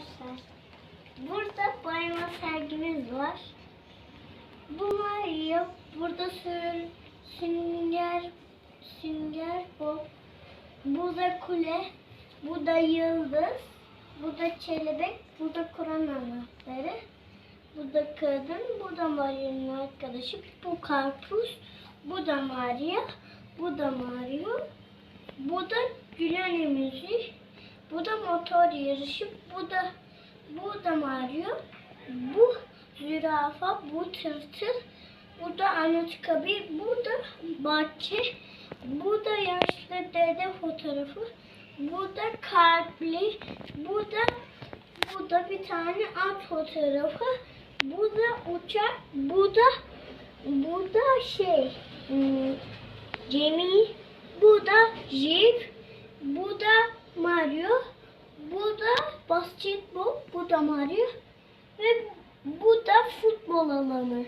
arkadaşlar. Burada boyama sergimiz var. Bu Mario, burada sür, sünger, sünger bu. Bu da kule, bu da yıldız, bu da kelebek, bu da Kur'an anahtarı. Bu da kadın, bu da Mario'nun arkadaşı, bu karpuz, bu da Mario, bu da Mario, bu da Gülen müziği, bu da motor yarışı, bu da bu da Mario, bu zürafa, bu tırtıl, bu da Anıtkabir, bu da bahçe, bu da yaşlı dede fotoğrafı, bu da kalpli, bu da bu da bir tane at fotoğrafı, bu da uçak, bu da bu da şey hmm, gemi, bu da jip, bu da Mario, basketbol, bu da Mario ve bu da futbol alanı.